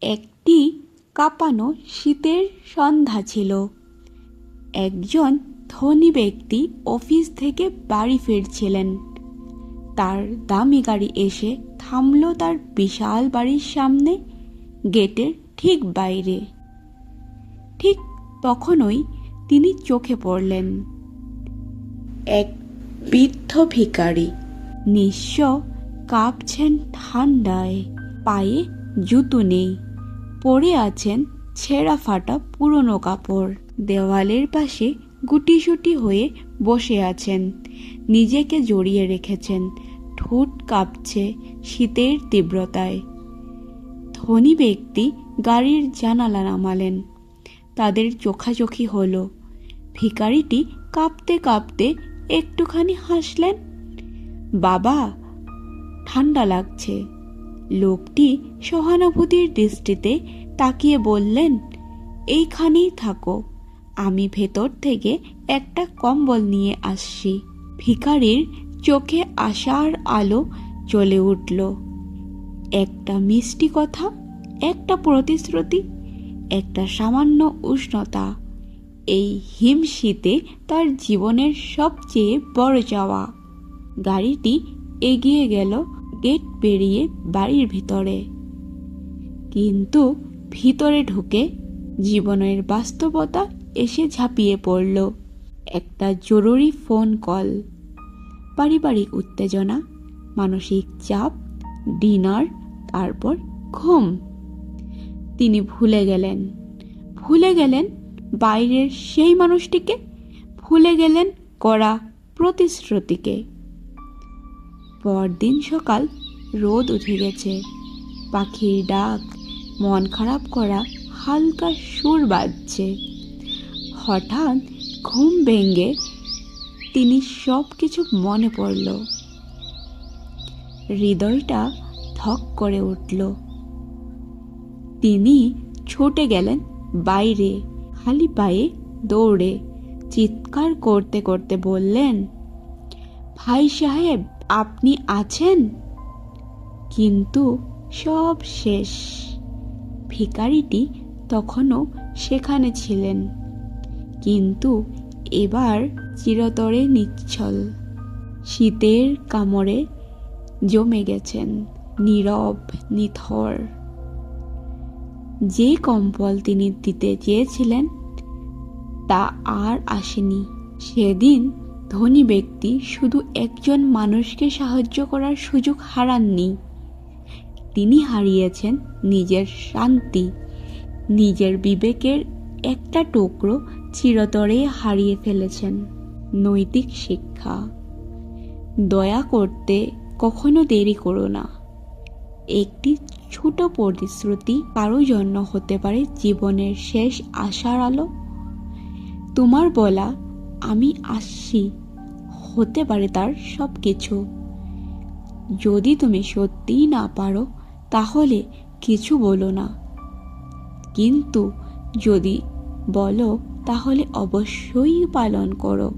একটি কাঁপানো শীতের সন্ধ্যা ছিল। একজন ধনী ব্যক্তি অফিস থেকে বাড়ি ফিরছিলেন। তার দামি গাড়ি এসে থামল তার বিশাল বাড়ির সামনে, গেটের ঠিক বাইরে। ঠিক তখনই তিনি চোখে পড়লেন। এক বৃদ্ধ ভিখারি নিঃস্ব কাঁপছেন ঠান্ডায়, পায়ে জুতো নেই। পরে আছেন ছেঁড়া ফাটা পুরনো কাপড়। দেওয়ালের পাশে গুটিসুটি হয়ে বসে আছেন। নিজেকে জড়িয়ে রেখেছেন। ঠোঁট কাঁপছে শীতের তীব্রতায়। ধনী ব্যক্তি গাড়ির জানালা নামালেন। তাদের চোখাচোখি হলো। ভিকারিটি কাঁপতে কাঁপতে একটুখানি হাসলেন। বাবা ঠান্ডা লাগছে। লোকটি সহানুভূতির দৃষ্টিতে তাকিয়ে বললেন, এইখানেই থাকো। আমি ভেতর থেকে একটা কম্বল নিয়ে আসছি। ভিকারির চোখে আশার আলো চলে উঠল। একটা মিষ্টি কথা, একটা প্রতিশ্রুতি, একটা সামান্য উষ্ণতা। এই হিম শীতে তার জীবনের সবচেয়ে বড় চাওয়া গাড়িটি এগিয়ে গেল গেট পেরিয়ে বাড়ির ভিতরে। কিন্তু ভিতরে ঢুকে জীবনের বাস্তবতা এসে ঝাঁপিয়ে পড়ল। একটা জরুরি ফোন কল। পারিবারিক উত্তেজনা, মানসিক চাপ, ডিনার, তারপর ঘুম। তিনি ভুলে গেলেন ভুলে গেলেন বাইরের সেই মানুষটিকে, ভুলে গেলেন করা প্রতিশ্রুতিকে। পরদিন সকাল রোদ উঠে গেছে। পাখির ডাক, মন খারাপ করা, হালকা সুর বাজছে। হঠাৎ ঘুম ভেঙে তিনি সব কিছু মনে পড়ল। হৃদয়টা ধক করে উঠল। তিনি ছুটে গেলেন বাইরে, খালি পায়ে দৌড়ে। চিৎকার করতে করতে বললেন ভাই সাহেব, আপনি আছেন? কিন্তু সব শেষ। ভিকারিটি তখনও সেখানে ছিলেন। কিন্তু এবার চিরতরে নিচ্ছল। শীতের কামড়ে জমে গেছেন, নীরব, নিথর। যে কম্বল তিনি দিতে চেয়েছিলেন, তা আর আসেনি। সেদিন ধনী ব্যক্তি শুধু একজন মানুষকে সাহায্য করার সুযোগ হারাননি। তিনি হারিয়েছেন নিজের শান্তি। নিজের বিবেকের একটা টুকরো চিরতরে হারিয়ে ফেলেছেন নৈতিক শিক্ষা। দয়া করতে কখনো দেরি করো না। একটি ছোট প্রতিশ্রুতি কারও জন্য হতে পারে জীবনের শেষ আশার আলো। তোমার বলা আমি আসছি হতে পারে তার সব কিছু যদি তুমি সত্যিই না পারো, তাহলে কিছু বলো না। কিন্তু যদি বলো, তাহলে অবশ্যই পালন করো।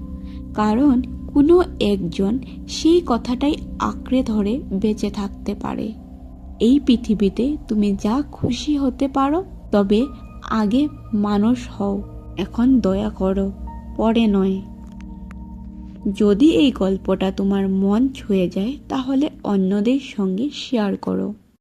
কারণ কোনো একজন সেই কথাটাই আঁকড়ে ধরে বেঁচে থাকতে পারে। এই পৃথিবীতে তুমি যা খুশি হতে পারো, তবে আগে মানুষ হও। এখন দয়া করো। পরে নয়। যদি এই গল্পটা তোমার মন ছুঁয়ে যায় তাহলে অন্যদের সঙ্গে শেয়ার করো।